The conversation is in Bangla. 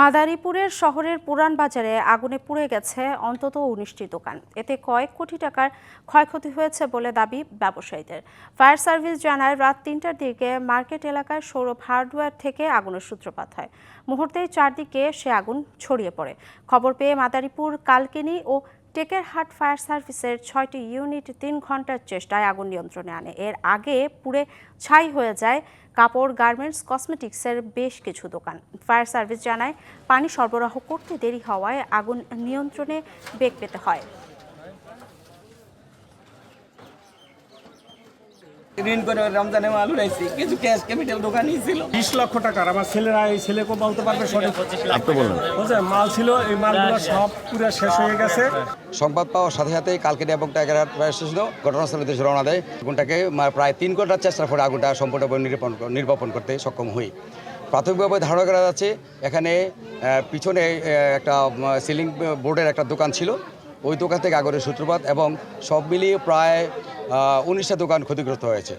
মাদারীপুরের শহরের পুরান বাজারে আগুনে পুড়ে গেছে অন্তত উনিশটি দোকান। এতে কয়েক কোটি টাকার ক্ষয়ক্ষতি হয়েছে বলে দাবি ব্যবসায়ীদের। ফায়ার সার্ভিস জানায়, রাত তিনটার দিকে মার্কেট এলাকায় সৌরভ হার্ডওয়্যার থেকে আগুনের সূত্রপাত হয়। মুহূর্তেই চারদিকে সে আগুন ছড়িয়ে পড়ে। খবর পেয়ে মাদারীপুর, কালকিনি ও টেকেরহাট ফায়ার সার্ভিসের ছয়টি ইউনিট তিন ঘণ্টার চেষ্টায় আগুন নিয়ন্ত্রণে আনে। এর আগে পুড়ে ছাই হয়ে যায় কাপড়, গার্মেন্টস, কসমেটিক্সের বেশ কিছু দোকান। ফায়ার সার্ভিস জানায়, পানি সরবরাহ করতে দেরি হওয়ায় আগুন নিয়ন্ত্রণে বেগ পেতে হয়। ঋণ করে রমজানে মাল উড়াইছি। কিছু ক্যাশ ক্যাপিটাল দোকানই ছিল। বিশ লক্ষ টাকার আমার ছেলেরা এই ছেলেকে বলতে পারবে সঠিক? আপনি বলুন। বুঝলেন মাল ছিল এই মালগুলো সব পুরো শেষ হয়ে গেছে। সংবাদ পাওয়ার সাথে সাথেই কালকে এবং টাইগারহাট ফায়ার স্টেশনও ঘটনাস্থলে দেশে রওনা দেয়। আগুনটাকে প্রায় তিন ঘণ্টার চেষ্টার পরে আগুনটা সম্পূর্ণভাবে নিরূপণ নির্বাপন করতে সক্ষম হই। প্রাথমিকভাবে ধারণা করা যাচ্ছে এখানে পিছনে একটা সিলিং বোর্ডের একটা দোকান ছিল। ওই দোকান থেকে আগুনের সূত্রপাত এবং সব মিলিয়ে প্রায় উনিশটা দোকান ক্ষতিগ্রস্ত হয়েছে।